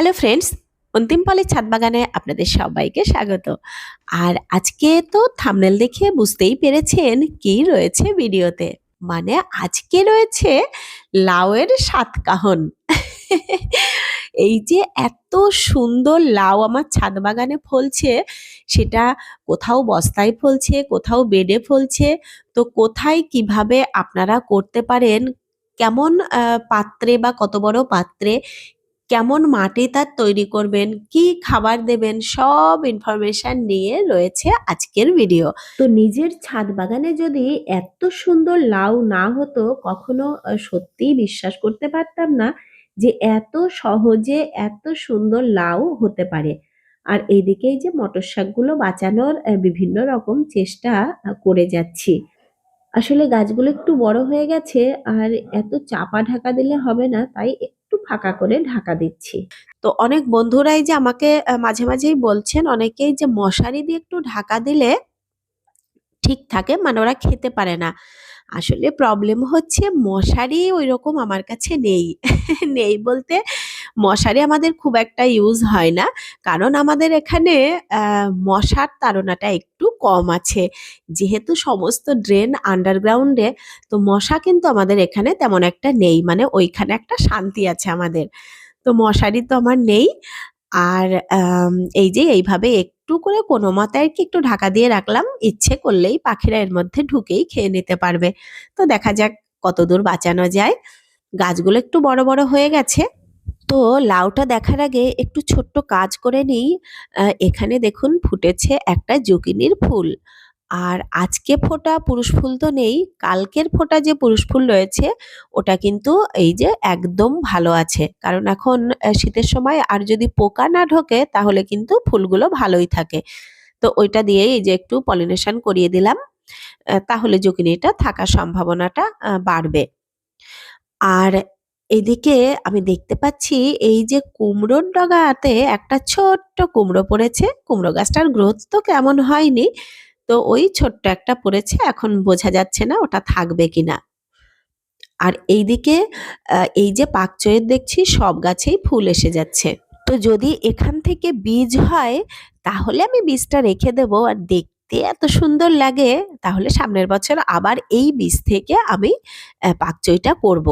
Hello friends, অন্তিম পালের ছাদ বাগানে আপনাদের সবাইকে স্বাগত। আর আজকে তো থামনেল দেখে বুঝতেই পেরেছেন কি রয়েছে ভিডিওতে। মানে আজকে রয়েছে লাউয়ের সাতকাহন এই যে এত সুন্দর লাউ আমার ছাদ বাগানে ফলছে, সেটা কোথাও বস্তায় ফলছে, কোথাও বেডে ফলছে, তো কোথায় কীভাবে আপনারা করতে পারেন, কেমন পাত্রে বা কত বড় পাত্রে কেমন মাটি তার তৈরি করবেন কি খাবার দেবেন সব ইনফরমেশন নিয়ে রয়েছে আজকের ভিডিও তো নিজের ছাদ বাগানে যদি এত সুন্দর লাউ না হতো কখনো আহ, সত্যিই বিশ্বাস করতে পারতাম না যে এত সহজে এত সুন্দর লাউ হতে পারে। আর এইদিকে এই যে মটর শাকগুলো বাঁচানোর বিভিন্ন রকম চেষ্টা করে যাচ্ছি। আসলে গাছগুলো একটু বড় হয়ে গেছে আর এত চাপা ঢাকা দিলে হবে না তাই ফাঁকা করে ঢাকা দিচ্ছি। তো অনেক বন্ধুরাই যে আমাকে মাঝে মাঝেই বলছেন, অনেকেই যে মশারি দিয়ে একটু ঢাকা দিলে ঠিক থাকে মানে ওরা খেতে পারে না। আসলে প্রবলেম হচ্ছে মশারি ওই রকম আমার কাছে নেই। নেই বলতে মশারি আমাদের খুব একটা ইউজ হয় না। কারণ আমাদের এখানে মশার তাড়নাটা একটু কম আছে। যেহেতু সমস্ত ড্রেন আন্ডারগ্রাউন্ডে তো মশা কিন্তু আমাদের এখানে তেমন একটা নেই। মানে ওইখানে একটা শান্তি আছে আমাদের। তো মশারি তো আমার নেই। আর এই যে এইভাবে একটু করে কোনো মতে আর কি একটু ঢাকা দিয়ে রাখলাম। ইচ্ছে করলেই পাখিরা এর মধ্যে ঢুকেই খেয়ে নিতে পারবে। তো দেখা যাক কতদূর বাঁচানো যায়। গাছগুলো একটু বড় বড় হয়ে গেছে। তো লাউটা দেখার আগে একটু ছোট্ট কাজ করে নিই। এখানে দেখুন ফুটেছে একটা জুকিনির ফুল। আর আজকে ফোটা পুরুষ ফুল তো নেই, কালকের ফোটা যে পুরুষ ফুল রয়েছে, ওটা কিন্তু এই যে একদম ভালো আছে। কারণ এখন শীতের সময় আর যদি পোকা না ঢোকে, তাহলে কিন্তু ফুলগুলো ভালোই থাকে। তো ওইটা দিয়েই এই যে একটু পলিনেশন করিয়ে দিলাম। তাহলে জুকিনিটা থাকার সম্ভাবনাটা বাড়বে। আর এদিকে আমি দেখতে পাচ্ছি এই যে কুমড়োর ডগাতে একটা ছোট্ট কুমড়ো পড়েছে। কুমড়ো গাছটার গ্রোথ তো কেমন হয়নি। তো ওই ছোট্ট একটা পড়েছে, এখন বোঝা যাচ্ছে না ওটা থাকবে কিনা। আর এইদিকে এই যে পাকচয়ের দেখছি, সব গাছেই ফুল এসে যাচ্ছে। তো যদি এখান থেকে বীজ হয়, তাহলে আমি বীজটা রেখে দেবো। আর দেখতে এত সুন্দর লাগে, তাহলে সামনের বছর আবার এই বীজ থেকে আমি পাকচইটা করব।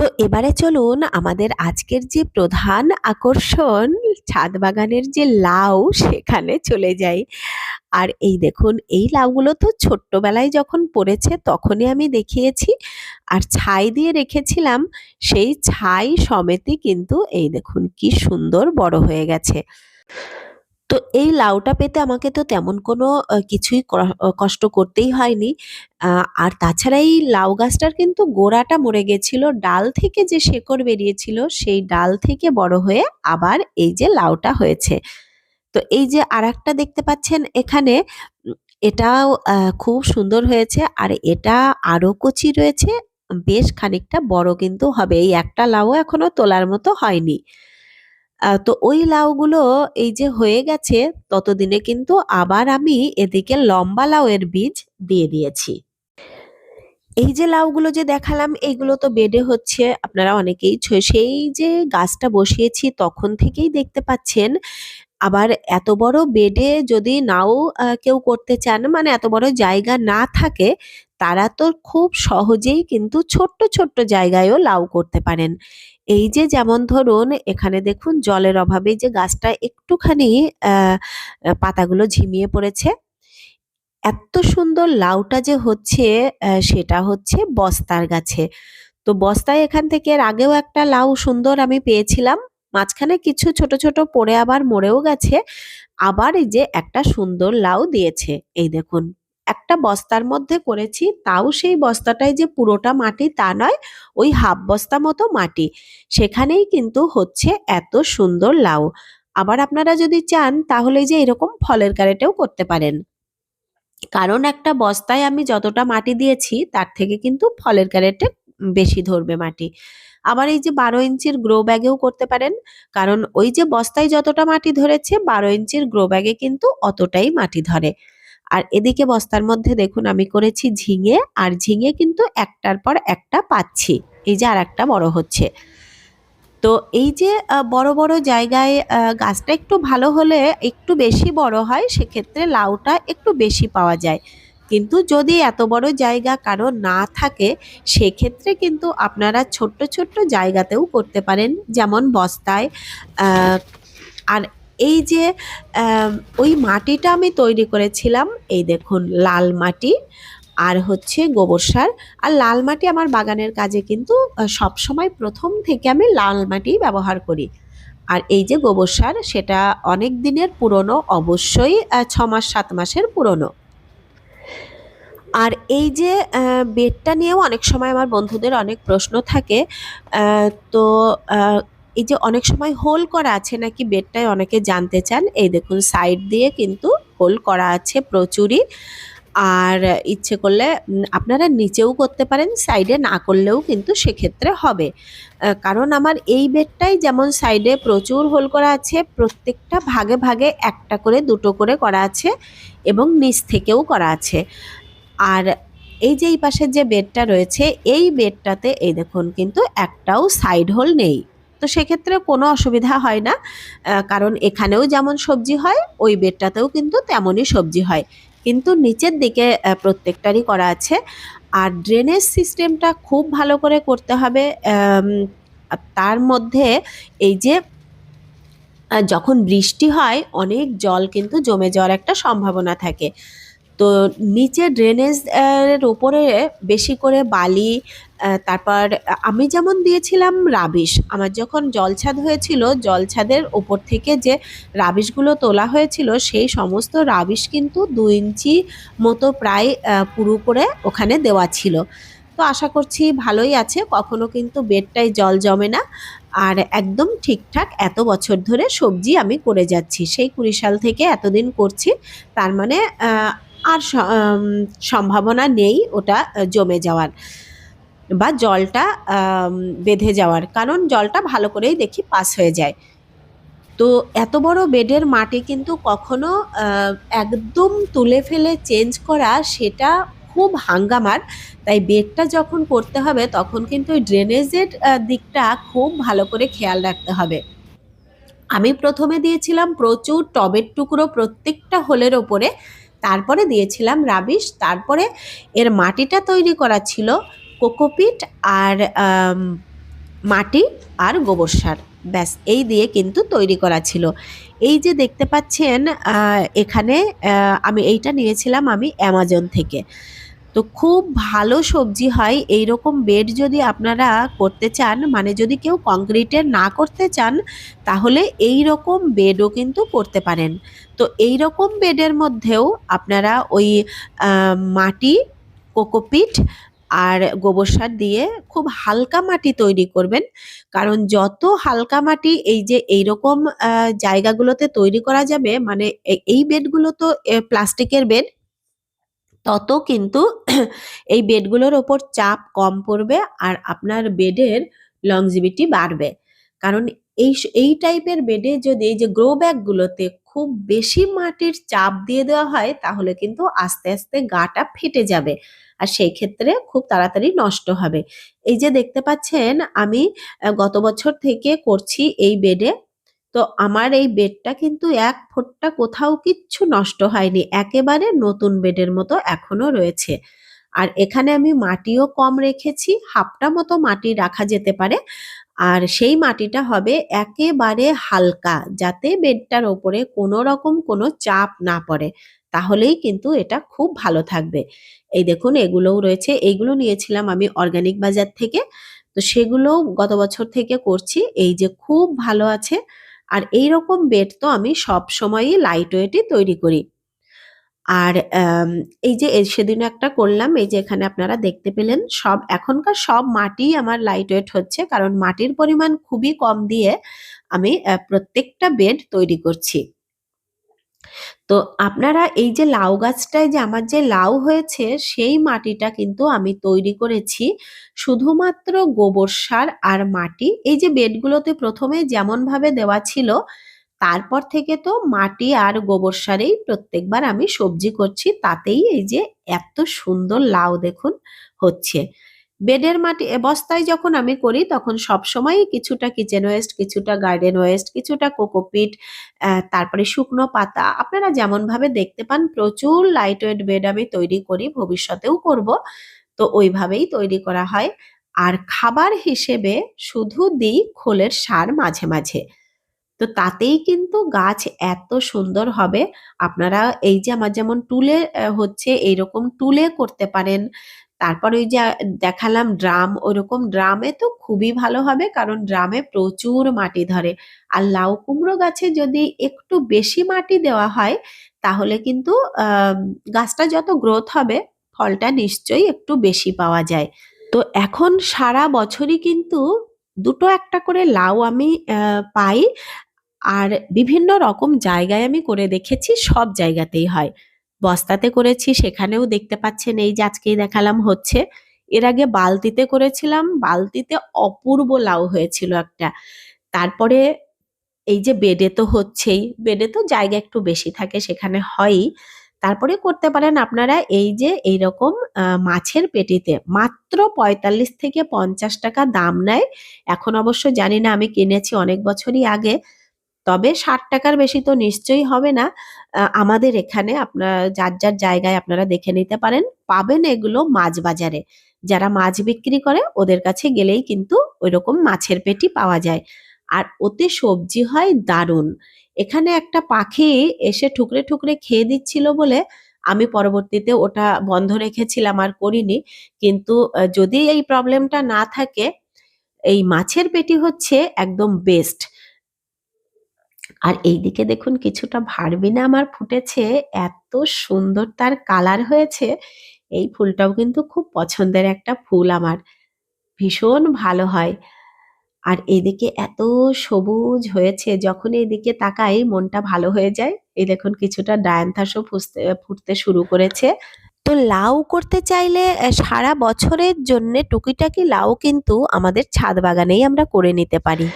তো এবারে চলুন আমাদের আজকের যে প্রধান আকর্ষণ, ছাদ বাগানের যে লাউ, সেখানে চলে যাই। আর এই দেখুন, এই লাউগুলো তো ছোট্টবেলায় যখন পড়েছে তখনই আমি দেখিয়েছি। আর ছাই দিয়ে রেখেছিলাম, সেই ছাই সমেতই কিন্তু এই দেখুন কি সুন্দর বড় হয়ে গেছে। তো এই লাউটা পেতে আমাকে তো তেমন কোনো কিছুই কষ্ট করতেই হয়নি। আর তাছাড়া এই লাউ গাছটার কিন্তু গোড়াটা মরে গেছিল, ডাল থেকে যে শেকড় বেরিয়েছিল, সেই ডাল থেকে বড় হয়ে আবার এই যে লাউটা হয়েছে। তো এই যে আরেকটা দেখতে পাচ্ছেন এখানে, এটাও খুব সুন্দর হয়েছে, আর এটা আরও কচি রয়েছে, বেশ খানিকটা বড় কিন্তু হবে। এই একটা লাউ এখনও তোলার মতো হয়নি। তো ওই লাউগুলো এই যে হয়ে গেছে, ততদিনে কিন্তু আবার আমি এদিকে লম্বা লাউয়ের বীজ দিয়ে দিয়েছি। এই যে লাউগুলো যে দেখালাম এইগুলো তো বেডে হচ্ছে, আপনারা অনেকেই সেই যে গাছটা বসিয়েছি তখন থেকেই দেখতে পাচ্ছেন। আবার এত বড় বেডে যদি নাও কেউ করতে চান মানে এত বড় জায়গা না থাকে, তারা তো খুব সহজেই কিন্তু ছোট্ট ছোট্ট জায়গায়ও লাউ করতে পারেন। এই যে যেমন ধরুন, এখানে দেখুন জলের অভাবে যে গাছটা একটুখানি পাতাগুলো ঝিমিয়ে পড়েছে। এত সুন্দর লাউটা যে হচ্ছে সেটা হচ্ছে বস্তার গাছে। তো বস্তায় এখান থেকে এর আগেও একটা লাউ সুন্দর আমি পেয়েছিলাম। মাঝখানে কিছু ছোট ছোট পড়ে আবার মরেও গেছে। আবার এই যে একটা সুন্দর লাউ দিয়েছে। এই দেখুন। একটা বস্তার মধ্যে করেছি, তাও সেই বস্তাটায় যে পুরোটা মাটি তা নয়, ওই হাফ বস্তা মতো মাটি। সেখানেই কিন্তু হচ্ছে এত সুন্দর লাউ। আবার আপনারা যদি চান, তাহলে যে এরকম ফলের ক্যারেটেও করতে পারেন। কারণ একটা বস্তায় আমি যতটা মাটি দিয়েছি, তার থেকে কিন্তু ফলের ক্যারেটে বেশি ধরবে মাটি। আবার এই যে বারো ইঞ্চির গ্রো ব্যাগেও করতে পারেন, কারণ ওই যে বস্তায় যতটা মাটি ধরেছে, বারো ইঞ্চির গ্রো ব্যাগে কিন্তু অতটাই মাটি ধরে। আর এদিকে বস্তার মধ্যে দেখুন আমি করেছি ঝিঙে আর ঝিঙে কিন্তু একটার পর একটা পাচ্ছি এই যে আর একটা বড় হচ্ছে তো এই যে বড়, বড় জায়গায় গাছটা একটু ভালো হলে একটু বেশি বড় হয় সেক্ষেত্রে লাউটা একটু বেশি পাওয়া যায়। কিন্তু যদি এত বড় জায়গা কারও না থাকে সেক্ষেত্রে কিন্তু আপনারা ছোট্ট, ছোট্ট জায়গাতেও করতে পারেন। যেমন বস্তায় আর এই যে ওই মাটিটা আমি তৈরি করেছিলাম, এই দেখুন, লাল মাটি আর হচ্ছে গোবর সার। আর লাল মাটি আমার বাগানের কাজে কিন্তু, আ, সবসময় প্রথম থেকে আমি লাল মাটিই ব্যবহার করি। আর এই যে গোবর সার, সেটা অনেক দিনের পুরনো, অবশ্যই ৬ মাস ৭ মাসের পুরনো। আর এই যে বেডটা নিয়েও অনেক সময় আমার বন্ধুদের অনেক প্রশ্ন থাকে। তো এই যে অনেক সময় হোল করা আছে নাকি বেডটায় অনেকে জানতে চান। এই দেখুন সাইড দিয়ে কিন্তু হোল করা আছে প্রচুরই। আর ইচ্ছে করলে আপনারা নিচেও করতে পারেন, সাইডে না করলেও কিন্তু সেক্ষেত্রে হবে। কারণ আমার এই বেডটাই যেমন সাইডে প্রচুর হোল করা আছে, প্রত্যেকটা ভাগে, ভাগে একটা করে দুটো করে করা আছে এবং নিচ থেকেও করা আছে। আর এই যে এই পাশের যে বেডটা রয়েছে এই বেডটাতে এই দেখুন কিন্তু একটাও সাইড হোল নেই। তো সেক্ষেত্রে কোনো অসুবিধা হয় না। কারণ এখানেও যেমন সবজি হয়, ওই বেডটাতেও কিন্তু তেমনই সবজি হয়। কিন্তু নিচের দিকে প্রত্যেকটারই করা আছে। আর ড্রেনেজ সিস্টেমটা খুব ভালো করে করতে হবে। তার মধ্যে এই যে যখন বৃষ্টি হয়, অনেক জল কিন্তু জমে যাওয়ার একটা সম্ভাবনা থাকে। তো নিচে ড্রেনেজ এর উপরে বেশি করে বালি তারপর আমি যেমন দিয়েছিলাম রাবিশ। আমার যখন জলছাদ হয়েছিল, জলছাদের উপর থেকে যে রাবিশগুলো তোলা হয়েছিল সেই সমস্ত রাবিশ কিন্তু ২ ইঞ্চি মতো প্রায় পুরু করে ওখানে দেওয়া ছিল। তো আশা করছি ভালোই আছে। কখনো কিন্তু বেডটায় জল জমে না। আর একদম ঠিকঠাক এত বছর ধরে সবজি আমি করে যাচ্ছি। সেই ২০ সাল থেকে এতদিন করছি। তার মানে আর সম্ভাবনা নেই ওটা জমে যাওয়ার বা জলটা বেঁধে যাওয়ার। কারণ জলটা ভালো করেই দেখি পাস হয়ে যায়। তো এত বড় বেডের মাটি কিন্তু কখনো একদম তুলে ফেলে চেঞ্জ করা সেটা খুব হাঙ্গামার। তাই বেডটা যখন করতে হবে তখন কিন্তু ওই ড্রেনেজের দিকটা খুব ভালো করে খেয়াল রাখতে হবে। আমি প্রথমে দিয়েছিলাম প্রচুর টবের টুকরো প্রত্যেকটা হোলের ওপরে। তারপরে দিয়েছিলাম রাবিশ। তারপরে এর মাটিটা তৈরি করা ছিল কোকোপিট আর মাটি আর গোবর সার। ব্যাস, এই দিয়ে কিন্তু তৈরি করা ছিল। এই যে দেখতে পাচ্ছেন এখানে আমি এইটা নিয়েছিলাম আমি অ্যামাজন থেকে। তো খুব ভালো সবজি হয় এই রকম বেড যদি আপনারা করতে চান মানে যদি কেউ কংক্রিটের না করতে চান তাহলে এই রকম বেডও কিন্তু করতে পারেন। তো এই রকম বেডের মধ্যেও আপনারা ওই মাটি, কোকোপিট আর গোবর সার দিয়ে খুব হালকা মাটি তৈরি করবেন। কারণ যত হালকা মাটি এই যে এইরকম জায়গাগুলোতে তৈরি করা যাবে মানে এই বেডগুলো তো প্লাস্টিকের বেড। তত কিন্তু এই বেডগুলোর ওপর চাপ কম পড়বে আর আপনার বেডের longevity বাড়বে। কারণ এই এই টাইপের বেডে যদি এই যে গ্রো ব্যাগগুলোতে খুব বেশি মাটির চাপ দিয়ে দেওয়া হয় তাহলে কিন্তু আস্তে, আস্তে গাটা ফেটে যাবে। আর সেই ক্ষেত্রে খুব তাড়াতাড়ি নষ্ট হবে। এই যে দেখতে পাচ্ছেন আমি গত বছর থেকে করছি এই বেডে। তো আমার এই বেডটা কিন্তু এক ফোঁটা কোথাও কিচ্ছু নষ্ট হয়নি। একেবারে নতুন বেডের মতো এখনও রয়েছে। আর এখানে আমি মাটিও কম রেখেছি। হাফটা মতো মাটি রাখা যেতে পারে। আর সেই মাটিটা হবে একেবারে হালকা, যাতে বেডটার ওপরে কোনো রকম কোনো চাপ না পড়ে। তাহলেই কিন্তু এটা খুব ভালো থাকবে। এই দেখুন, এগুলোও রয়েছে। এইগুলো নিয়েছিলাম আমি অর্গানিক বাজার থেকে। তো সেগুলোও গত বছর থেকে করছি। এই যে খুব ভালো আছে। আর এই রকম বেড তো আমি সব সময়ই লাইট ওয়েটই তৈরি করি। আর এই যে সেদিন একটা করলাম। এই যে, এখানে আপনারা দেখতে পেলেন, সব, এখনকার সব মাটি আমার লাইট ওয়েট হচ্ছে। কারণ মাটির পরিমাণ খুবই কম দিয়ে আমি প্রত্যেকটা বেড তৈরি করছি। তো আপনারা এই যে লাউ গাছটায় যে আমার যে লাউ হয়েছে, সেই মাটিটা কিন্তু আমি তৈরি করেছি শুধুমাত্র গোবর সার আর মাটি। এই যে বেডগুলোতে ১ম এ যেমনভাবে দেওয়া ছিল, তারপর থেকে তো মাটি আর গোবর সারেই প্রত্যেকবার আমি সবজি করছি। তাতেই এই যে এত সুন্দর লাউ দেখুন, হচ্ছে। বেডের মাটি বস্তায় যখন আমি করি, তখন সবসময়ই কিছুটা কিচেন ওয়েস্ট কিছুটা গার্ডেন ওয়েস্ট কিছুটা কোকোপিট তারপরে শুকনো পাতা। আপনারা যেমনভাবে দেখতে পান, প্রচুর লাইট ওয়েট বেড আমি তৈরি করি, ভবিষ্যতেও করব। তো ওইভাবেই তৈরি করা হয়। আর খাবার হিসেবে শুধু দিই খোলের সার মাঝে মাঝে। তো তাতেই কিন্তু গাছ এত সুন্দর হবে। আপনারা এই যে আমার যেমন টুলে হচ্ছে এইরকম টুলে করতে পারেন তারপর ওই যে দেখালাম ড্রাম, ওরকম ড্রামে তো খুবই ভালো হবে কারণ ড্রামে প্রচুর মাটি ধরে। আর লাউ কুমড়ো গাছে যদি একটু বেশি মাটি দেওয়া হয়, তাহলে কিন্তু গাছটা যত গ্রোথ হবে, ফলটা নিশ্চয়ই একটু বেশি পাওয়া যায়। তো এখন সারা বছরই কিন্তু দুটো একটা করে লাউ আমি পাই। আর বিভিন্ন রকম জায়গায় আমি করে দেখেছি, সব জায়গাতেই হয়। বস্তাতে করেছি সেখানেও দেখতে পাচ্ছেন এই যে আজকেই দেখালাম হচ্ছে। এর আগে বালতিতে করেছিলাম বালতিতে অপূর্ব লাউ হয়েছিল একটা। তারপরে এই যে বেডে তো হচ্ছেই বেডে তো জায়গা একটু বেশি থাকে সেখানে হয়ই। তারপরে করতে পারেন আপনারা এই যে এইরকম আহ, মাছের পেটিতে। মাত্র পঁয়তাল্লিশ থেকে পঞ্চাশ টাকা দাম নেয়। এখন অবশ্য জানি না আমি কিনেছি অনেক বছরই আগে। তবে ষাট টাকার বেশি তো নিশ্চয়ই হবে না। আমাদের এখানে আপনার যার যার জায়গায় আপনারা দেখে নিতে পারেন, পাবেন এগুলো মাছ বাজারে। যারা মাছ বিক্রি করে ওদের কাছে গেলেই কিন্তু ওইরকম মাছের পেটি পাওয়া যায়। আর ওতে সবজি হয় দারুণ। এখানে একটা পাখি এসে ঠুকরে ঠুকরে খেয়ে দিচ্ছিল বলে আমি পরবর্তীতে ওটা বন্ধ রেখেছিলাম, আর করিনি। কিন্তু যদি এই প্রবলেমটা না থাকে, এই মাছের পেটি হচ্ছে একদম বেস্ট আর এইদিকে দেখুন কিছুটা ভারবিনা আমার ফুটেছে, এত সুন্দর তার কালার হয়েছে। এই ফুলটাও কিন্তু খুব পছন্দের একটা ফুল আমার। ভীষণ ভালো হয়। আর এদিকে এত সবুজ হয়েছে যখন এদিকে তাকাই মনটা ভালো হয়ে যায়। এই দেখুন কিছুটা ডায়ান্থাসও ফুসতে, ফুটতে শুরু করেছে। তো লাউ করতে চাইলে সারা বছরের জন্য টুকিটাকি লাউ কিন্তু আমাদের ছাদ বাগানেই আমরা করে নিতে পারি।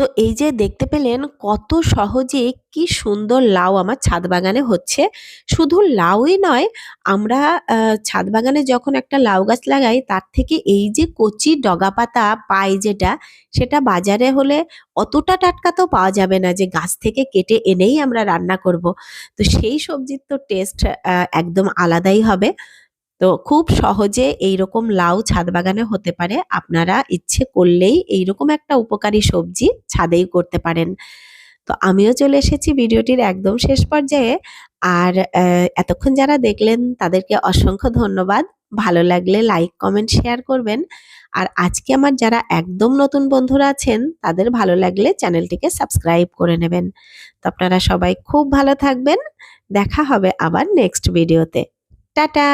তো এই যে দেখতে পেলেন কত সহজে কি সুন্দর লাউ আমার ছাদ বাগানে হচ্ছে। শুধু লাউই নয়, আমরা ছাদ বাগানে যখন একটা লাউ গাছ লাগাই, তার থেকে এই যে কচি ডগা পাতা পাই যেটা, সেটা বাজারে হলে অতটা টাটকা তো পাওয়া যাবে না যে গাছ থেকে কেটে এনেই আমরা রান্না করব। তো সেই সবজির তো টেস্ট একদম আলাদাই হবে। তো খুব সহজে এইরকম লাউ ছাদ বাগানে হতে পারে। আপনারা ইচ্ছে করলেই এইরকম একটা উপকারী সবজি ছাদেই করতে পারেন। তো আমিও চলে এসেছি ভিডিওটির একদম শেষ পর্যায়ে। আর এতক্ষণ যারা দেখলেন তাদেরকে অসংখ্য ধন্যবাদ। ভালো লাগলে লাইক, কমেন্ট, শেয়ার করবেন। আর আজকে আমার যারা একদম নতুন বন্ধুরা আছেন, তাদের ভালো লাগলে চ্যানেলটিকে সাবস্ক্রাইব করে নেবেন। তো আপনারা সবাই খুব ভালো থাকবেন। দেখা হবে আবার নেক্সট ভিডিওতে। টাটা!